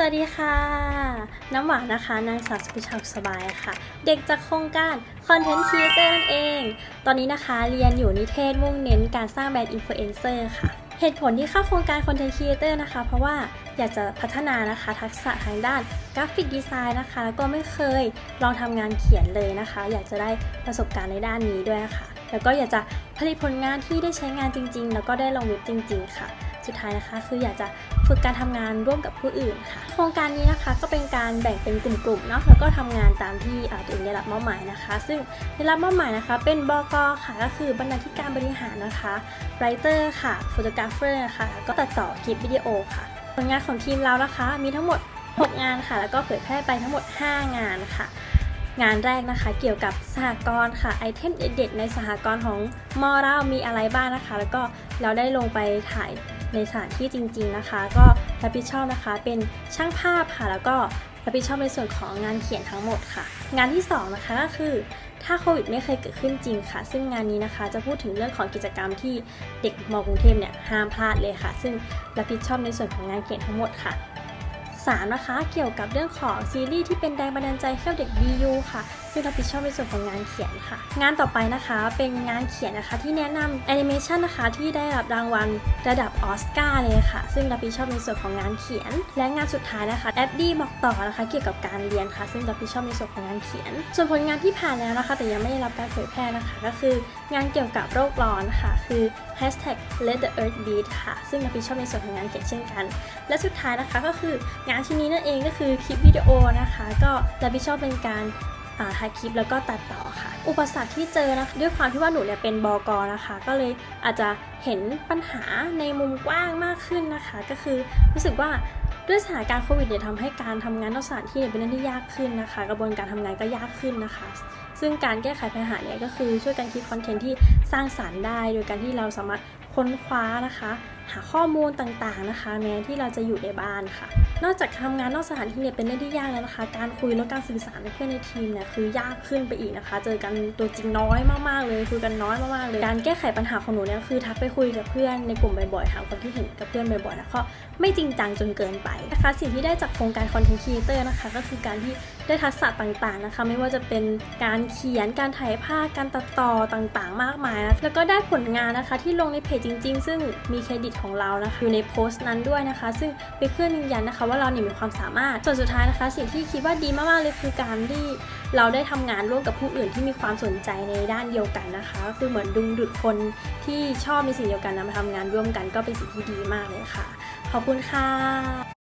สวัสดีค่ะ น้ำหวานนะคะ นางสาวสุพิชาสบายค่ะ เด็กจากโครงการ Content Creator นั่นเอง ตอนนี้นะคะเรียนอยู่นิเทศมุ่งเน้นการสร้างแบรนด์อินฟลูเอนเซอร์ค่ะ เหตุผลที่เข้าโครงการ Content Creator นะคะ เพราะว่าอยากจะพัฒนานะคะ ทักษะทางด้านกราฟิกดีไซน์นะคะแล้วก็ไม่เคยลองทำงานเขียนเลยนะคะ อยากจะได้ประสบการณ์ในด้านนี้ด้วยค่ะ แล้วก็อยากจะผลิตผลงานที่ได้ใช้งานจริง ๆ แล้วก็ได้ลงเว็บจริง ๆ ค่ะ สุดท้ายนะคะคืออยากจะ ฝึกการทำงานร่วมกับผู้อื่นค่ะ โครงการนี้นะคะก็เป็นการแบ่งเป็นกลุ่มๆเนาะแล้วก็ทำงานตามที่อ่าตัวเองได้รับมอบหมายนะคะ ซึ่งได้รับมอบหมายนะคะ เป็นบกค่ะก็คือบรรณาธิการบริหารนะคะไรเตอร์ค่ะโฟโตกราฟเฟอร์นะคะแล้วก็ตัดต่อคลิปวิดีโอค่ะ ผลงานของทีมเรานะคะ มีทั้งหมด 6 งานค่ะ แล้วก็เผยแพร่ไปทั้งหมด 5 งานค่ะ งานแรกนะคะเกี่ยวกับสหกรณ์ค่ะไอเทมเด็ดๆในสหกรณ์ของมอเรามีอะไรบ้างนะคะ แล้วก็เราได้ลงไปถ่ายในสถานที่จริง ๆนะคะ ก็รับผิดชอบนะคะเป็นช่างภาพค่ะแล้วก็รับผิดชอบในส่วนของงานเขียนทั้งหมดค่ะ งานที่สองนะคะก็คือถ้าโควิดไม่เคยเกิดขึ้นจริงค่ะ ซึ่งงานนี้นะคะจะพูดถึงเรื่องของกิจกรรมที่เด็กมกรุงเทพเนี่ยห้ามพลาดเลยค่ะ ซึ่งรับผิดชอบในส่วนของงานเขียนทั้งหมดค่ะ 3นะคะ เกี่ยวกับเรื่องของซีรีส์ที่เป็นแรงบันดาลใจให้เด็ก BU ค่ะ ซึ่งรับผิดชอบในส่วนของงานเขียนค่ะ งานต่อไปนะคะเป็นงานเขียนนะคะที่แนะนำแอนิเมชันนะคะที่ได้รับรางวัลระดับออสการ์เลยค่ะ ซึ่งรับผิดชอบในส่วนของงานเขียน และงานสุดท้ายนะคะแอดดี้บอกต่อนะคะ เกี่ยวกับการเรียนค่ะ ซึ่งรับผิดชอบในส่วนของงานเขียน ส่วนผลงานที่ผ่านแล้วนะคะ แต่ยังไม่ได้รับการเผยแพร่นะคะ ก็คืองานเกี่ยวกับโรคร้อนค่ะ คือ hashtag let the earth beat ค่ะ ซึ่งรับผิดชอบในส่วนของงานเขียนเช่นกัน และสุดท้ายนะคะก็คืองานชิ้นนี้นั่นเองก็คือคลิปวิดีโอนะคะ ก็รับผิดชอบเป็นการถ่ายคลิปแล้วก็ตัดต่อค่ะ อุปสรรคที่เจอนะคะด้วยความที่ว่าหนูเนี่ยเป็นบอกนะคะ ก็เลยอาจจะเห็นปัญหาในมุมกว้างมากขึ้นนะคะ ก็คือรู้สึกว่าด้วยสถานการณ์โควิดเนี่ยทำให้การทำงานนอกสถานที่เนี่ยเป็นเรื่องที่ยากขึ้นนะคะ กระบวนการทำงานก็ยากขึ้นนะคะ ซึ่งการแก้ไขปัญหาเนี่ยก็คือช่วยกันคิดคอนเทนต์ที่สร้างสารรค์ได้ โดยการที่เราสามารถ ค้นคว้านะคะ หาข้อมูลต่างๆนะคะ แม้ที่เราจะอยู่ในบ้านค่ะ นอกจากทำงานนอกสถานที่เนี่ยเป็นเรื่องที่ยากแล้วนะคะ การคุยและการสื่อสารกับเพื่อนในทีมเนี่ยคือยากขึ้นไปอีกนะคะ เจอกันตัวจริงน้อยมากๆเลยคุยกันน้อยมากๆเลยการแก้ไขปัญหาของหนูเนี่ยคือทักไปคุยกับเพื่อนในกลุ่มบ่อยๆถาความคิดเห็นกับเพื่อนบ่อยๆนะก็ไม่จริงจังจนเกินไปนะคะ สิ่งที่ได้จากโครงการ Content Creator นะคะ ก็คือการที่ได้ทักษะต่างๆนะคะ ไม่ว่าจะเป็นการเขียนการถ่ายภาพการตัดต่อต่างๆ มากมายนะแล้วก็ได้ผลงานนะคะที่ลงในเพจจริง ๆ ซึ่งมีเครดิตของเรานะคะอยู่ในโพสต์นั้นด้วยนะคะ ซึ่งเป็นเครื่องยืนยันนะคะ ว่าเราเนี่ยมีความสามารถส่วนสุดท้ายนะคะ สิ่งที่คิดว่าดีมากๆเลยคือการที่เราได้ทำงานร่วมกับผู้อื่นที่มีความสนใจในด้านเดียวกันนะคะ คือเหมือนดึงดูดคนที่ชอบในสิ่งเดียวกันนะมาทำงานร่วมกันก็เป็นสิ่งที่ดีมากเลยค่ะ ขอบคุณค่ะ